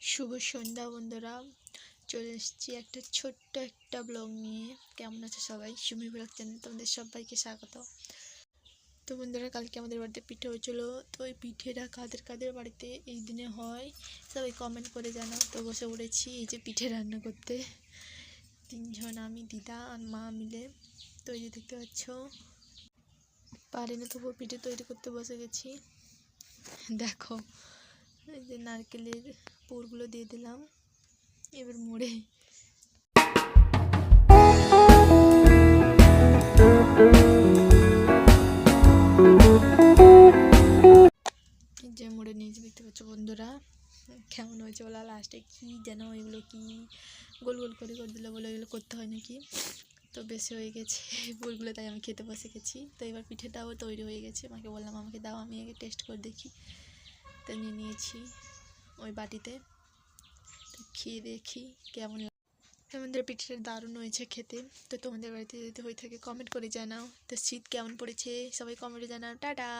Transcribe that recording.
শুভ সন্ধ্যা, বন্ধুরা। চলে এসেছি একটা ছোট্ট একটা ব্লগ নিয়ে। কেমন আছে সবাই? সুমি ব্লগ চ্যানেল তোমাদের সবাইকে স্বাগত। তো বন্ধুরা, কালকে আমাদের বাড়িতে পিঠে হয়েছিল। তো ওই পিঠেটা কাদের কাদের বাড়িতে এই দিনে হয়, সবাই কমেন্ট করে জানাও। তো বসে পড়েছি এই যে পিঠে রান্না করতে। তিনজন, আমি, দিদা আর মা মিলে। তো এই যে দেখতে পাচ্ছ পারিনি তবুও পিঠে তৈরি করতে বসে গেছি। দেখো এই যে নারকেলের পুরগুলো দিয়ে দিলাম, এবার মুড়ে। যে মুড়ে নিয়েছি দেখতে পাচ্ছ বন্ধুরা, কেমন হয়েছে বলা লাস্টে কী যেন এগুলো কি গোল গোল করে করে দিলে বলে এগুলো করতে হয় নাকি? তো বেশি হয়ে গেছে, পুরগুলো তাই আমি খেতে বসে গেছি। তো এবার পিঠেটাও তৈরি হয়ে গেছে, মাকে বললাম আমাকে দাও, আমি আগে টেস্ট করে দেখি। তো নিয়ে নিয়েছি ওই বাটিতে। তো খেয়ে দেখি কেমন আমাদের পিঠেটা দারুণ হয়েছে খেতে। তো তোমাদের বাড়িতে যদি হয়ে থাকে কমেন্ট করে জানাও। তো শীত কেমন পড়েছে? সবাই কমেন্টে জানাও। টাটা!